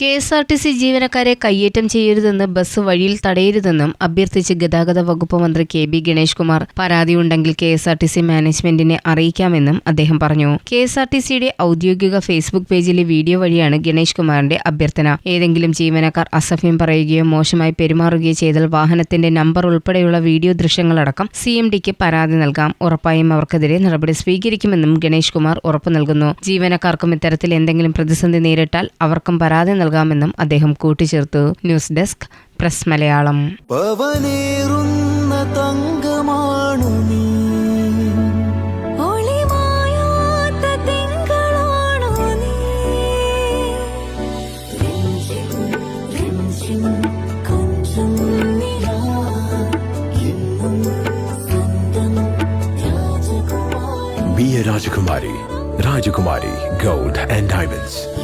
K S R T C ജീവനക്കാരെ കയ്യേറ്റം ചെയ്യരുതെന്ന് ബസ് വഴിയിൽ തടയരുതെന്നും അഭ്യർത്ഥിച്ച് ഗതാഗത വകുപ്പ് മന്ത്രി K B Ganesh Kumar. പരാതിയുണ്ടെങ്കിൽ K S R T C മാനേജ്മെന്റിനെ അറിയിക്കാമെന്നും അദ്ദേഹം പറഞ്ഞു. കെ എസ് ആർ ടി സിയുടെ ഔദ്യോഗിക ഫേസ്ബുക്ക് പേജിലെ വീഡിയോ വഴിയാണ് ഗണേഷ് കുമാറിന്റെ അഭ്യർത്ഥന. ഏതെങ്കിലും ജീവനക്കാർ അസഭ്യം പറയുകയോ മോശമായി പെരുമാറുകയോ ചെയ്താൽ വാഹനത്തിന്റെ നമ്പർ ഉൾപ്പെടെയുള്ള വീഡിയോ ദൃശ്യങ്ങളടക്കം സി എം ഡിക്ക് പരാതി നൽകാം. ഉറപ്പായും അവർക്കെതിരെ നടപടി സ്വീകരിക്കുമെന്നും ഗണേഷ് കുമാർ ഉറപ്പു നൽകുന്നു. ജീവനക്കാർക്കും ഇത്തരത്തിൽ എന്തെങ്കിലും പ്രതിസന്ധി നേരിട്ടാൽ അവർക്കും പരാതി നൽകാമെന്നും അദ്ദേഹം കൂട്ടിച്ചേർത്തു news desk press Malayalam Rajakumari രാജകുമാരി Be a Rajakumari. Rajakumari Gold and Diamonds.